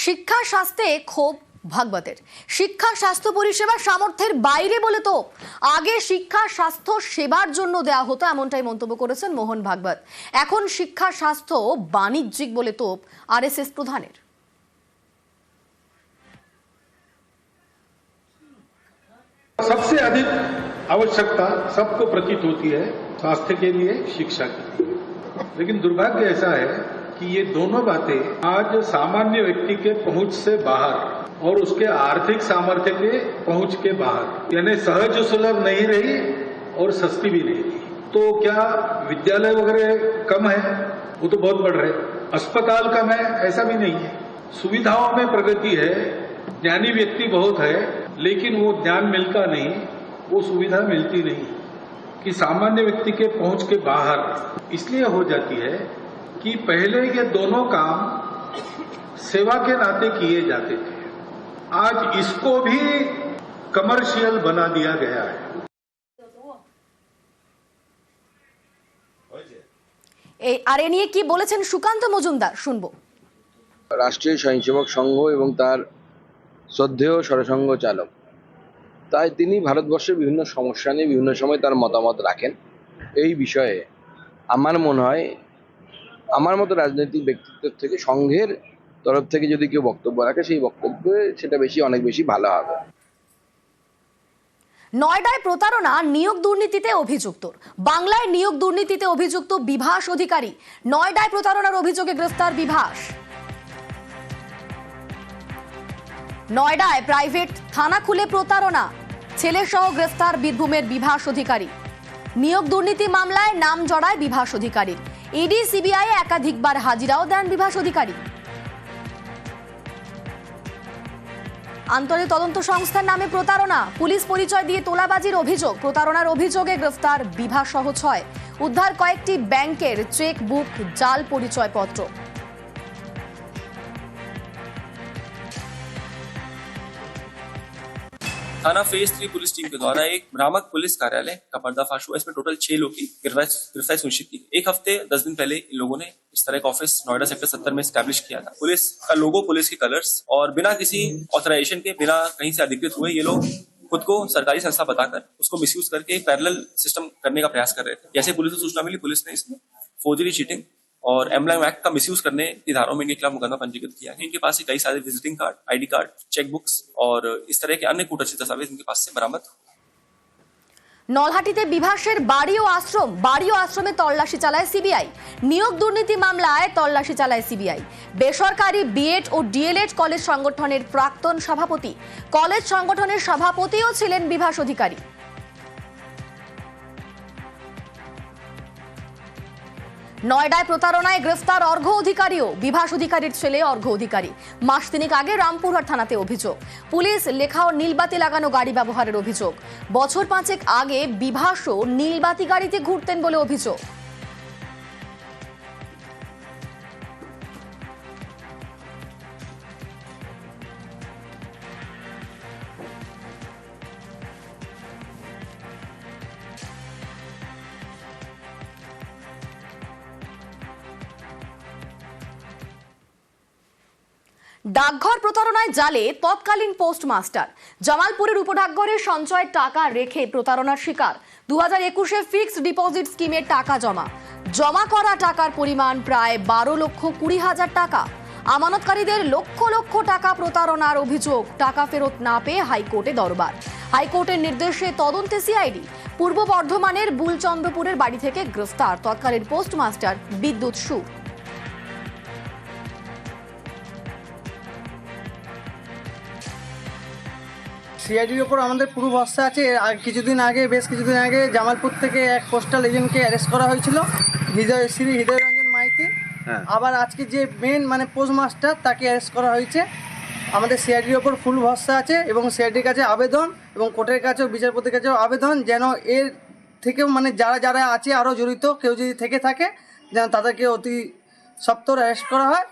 শিক্ষা স্বাস্থ্যে ক্ষোভ ভাগবতের শিক্ষা স্বাস্থ্য পরিষেবা সামর্থ্যের বাইরে বলে তো আগে শিক্ষা স্বাস্থ্য সেবার জন্য দেওয়া হতো এমনটাই মন্তব্য করেছেন মোহন ভাগবত এখন শিক্ষা স্বাস্থ্য বাণিজ্যিক বলে তোপ আরএসএস প্রধানের सबसे अधिक आवश्यकता सबको प्रतीत होती है स्वास्थ्य के लिए शिक्षा की लेकिन दुर्भाग्य ऐसा है कि ये दोनों बातें आज सामान्य व्यक्ति के पहुँच से बाहर और उसके आर्थिक सामर्थ्य के पहुँच के बाहर, यानी सहज सुलभ नहीं रही और सस्ती भी नहीं रही तो क्या विद्यालय वगैरह कम है? वो तो बहुत बढ़ रहे। अस्पताल कम है, ऐसा भी नहीं है। सुविधाओं में प्रगति है, ज्ञानी व्यक्ति बहुत है, लेकिन वो ज्ञान मिलता नहीं, वो सुविधा मिलती नहीं कि सामान्य व्यक्ति के पहुँच के बाहर इसलिए हो जाती है कि पहले ये दोनों काम सेवा के नाते किए जाते थे आज इसको भी कमर्शियल बना दिया गया है এই আর এ নিয়ে কি বলেছেন সুকান্ত মজুমদার শুনবো রাষ্ট্রীয় স্বয়ংসেবক সংঘ এবং তার শ্রদ্ধেয় সরসংঘ চালক তাই তিনি ভারতবর্ষের বিভিন্ন সমস্যা নিয়ে বিভিন্ন সময় তার মতামত রাখেন এই বিষয়ে আমার মনে হয় আমার মতো রাজনৈতিক ব্যক্তিত্বের থেকে সংঘের তরফ থেকে যদি কেউ বক্তব্য রাখে, সেই বক্তব্যে সেটা বেশি, অনেক বেশি ভালো হবে। নয়ডায় প্রতারণা, নিয়োগ দুর্নীতিতে অভিযুক্ত। বাংলায় নিয়োগ দুর্নীতিতে অভিযুক্ত বিভাস অধিকারী। নয়ডায় প্রতারণার অভিযোগে গ্রেফতার বিভাস। নয়ডায় প্রাইভেট থানা খুলে প্রতারণা। ছেলে সহ গ্রেফতার বীরভূমের বিভাস অধিকারী। নিয়োগ দুর্নীতি মামলায় নাম জড়ায় বিভাস অধিকারীর। ইডি, সিবিআই একাধিকবার হাজিরাও দেন বিভাস অধিকারী। আন্তরিক তদন্ত সংস্থার নামে প্রতারণা, পুলিশ পরিচয় দিয়ে তোলাবাজির অভিযোগ, প্রতারণার অভিযোগে গ্রেফতার বিভা সহ ছয়। উদ্ধার কয়েকটি ব্যাংকের চেক বুক জাল পরিচয়পত্র। थाना फ़ेज़ थ्री पुलिस टीम के द्वारा एक भ्रामक पुलिस कार्यालय का पर्दाफाश हुआ। इसमें टोटल छह लोग की गिरफ्तारी सुनिश्चित की एक हफ़्ते, दस दिन पहले इन लोगों ने इस तरह का ऑफ़िस नोएडा सेक्टर सत्तर में स्टैब्लिश किया था। पुलिस का लोगो पुलिस के कलर्स और बिना किसी ऑथराइजेशन के, बिना कहीं से अधिकृत हुए ये लोग खुद को सरकारी संस्था बताकर उसको मिसयूज करके पैरेलल सिस्टम करने का प्रयास कर रहे थे। जैसे पुलिस को सूचना मिली, पुलिस ने इसमें फौजरी चीटिंग और एम्बलम एक्ट का मिसयूज करने की धाराओं में इनके खिलाफ मुकदमा पंजीकृत किया है इनके पास से कई सारे visiting card ID card cheque books और इस तरह के अन्य कूटस्थ दस्तावेज इनके पास से बरामद हुए। নলহাটিতে বিভাসের বাড়ি ও আশ্রম বাড়ি ও আশ্রমে তল্লাশি চালায় সিবিআই নিয়োগ দুর্নীতি মামলায় তল্লাশি চালায় সিবিআই বেসরকারি বিএড ও ডিএলএড কলেজ সংগঠনের প্রাক্তন সভাপতি কলেজ সংগঠনের সভাপতিও ছিলেন বিভাস অধিকারী নয়ডায় প্রতারণায় গ্রেফতার অর্ঘ অধিকারীও, বিভাস অধিকারীর ছেলে অর্ঘ অধিকারী। মাস তিনেক আগে রামপুরহাট থানাতে অভিযোগ। পুলিশ লেখা ও নীলবাতি লাগানো গাড়ি ব্যবহারের অভিযোগ। বছর পাঁচেক আগে বিভাসও নীলবাতি গাড়িতে ঘুরতেন বলে অভিযোগ। ডাকঘর প্রতারণায় জালে তৎকালীন পোস্টমাস্টার। জামালপুরের উপডাকঘরে সঞ্চয়ের টাকা রেখে প্রতারণার শিকার। দু হাজার একুশে ফিক্সড ডিপোজিট স্কিমের টাকা জমা। জমা করা টাকার পরিমাণ প্রায় বারো লক্ষ কুড়ি হাজার টাকা। আমানতকারীদের লক্ষ লক্ষ টাকা প্রতারণার অভিযোগ টাকা ফেরত না পেয়ে হাইকোর্টে দরবার। হাইকোর্টের নির্দেশে তদন্তে সিআইডি। পূর্ব বর্ধমানের বুলচন্দ্রপুরের বাড়ি থেকে গ্রেফতার তৎকালীন পোস্টমাস্টার বিদ্যুৎ সুর সিআইডির ওপর আমাদের পুরো ভরসা আছে। আর কিছুদিন আগে বেশ কিছুদিন আগে জামালপুর থেকে এক পোস্টাল এজেন্টকে অ্যারেস্ট করা হয়েছিল হৃদয় শ্রী হৃদয় রঞ্জন মাইতি আবার আজকে যে মেন মানে পোস্ট মাস্টার তাকে অ্যারেস্ট করা হয়েছে। আমাদের সিআইডির ওপর ফুল ভরসা আছে এবং সিআইডির কাছে আবেদন এবং কোর্টের কাছেও বিচারপতির কাছেও আবেদন যেন এর থেকেও মানে যারা যারা আছে আরও জড়িত কেউ যদি থেকে থাকে যেন তাদেরকে অতি সপ্তর অ্যারেস্ট করা হয়।